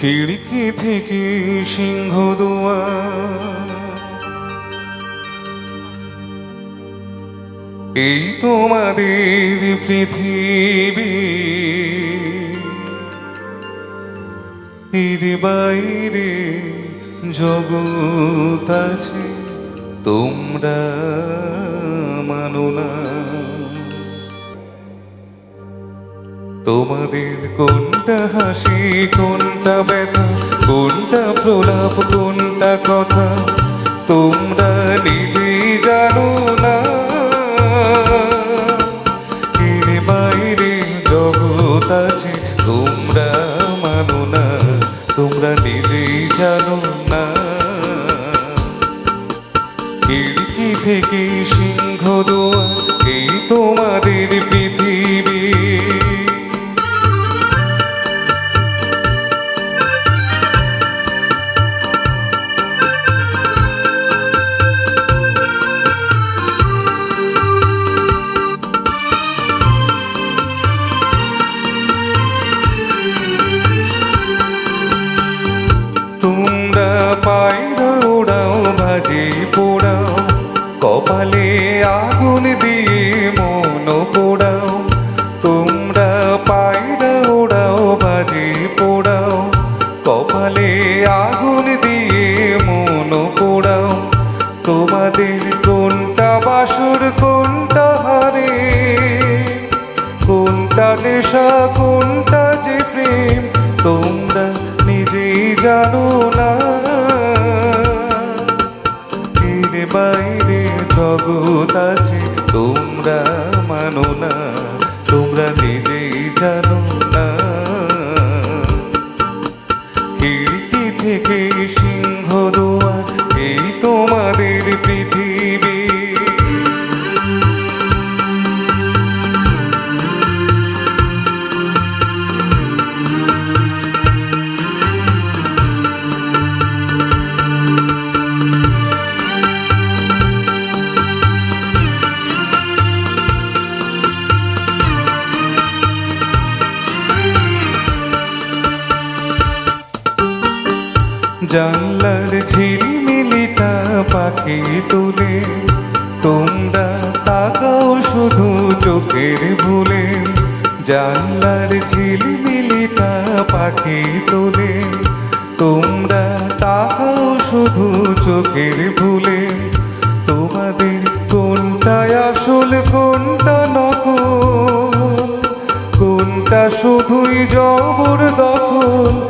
খিড়কি থেকে সিংহ দুয়ার। এই তোমাদের পৃথিবী। এর বাইরে জগৎ আছে তোমরা। তোমাদের কোনটা হাসি, কোনটা ব্যথা, কোনটা প্রলাপ, কোনটা কথা? তোমরা নিজেই জানো না। এর বাইরে জগৎ আছে, তোমরা মানো না। তোমরা নিজেই জানো না। খিড়কি থেকে সিংহ দোয়ার এই তোমাদের পৃথিবী। ভাজি পোড়াও, কপালে আগুন দিয়ে মন পোড়াও। তোমরা পায়রা ওড়াও ভাজি পোড়াও। কপালে আগুন দিয়ে মন পোড়াও। তোমাদের কোনটা বাসর, কোনটা হারে? কোনটা নেশা, কোনটা যে প্রেম? তোমরা নিজেই জানো না। তোমরা নিজেই জানো না জানলার ঝিলমিলিটা পাখি তুলে, তোমরা তাকাও শুধু চোখের ভুলে। জানলার ঝিলমিলিটা পাখি তোলে, তোমরা তাকাও শুধু চোখের ভুলে। তোমাদের কোনটায় আসল, কোনটা নকল? কোনটা শুধুই জবর দখল?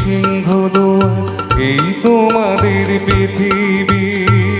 সিংহ এই তোমাদের পৃথিবী।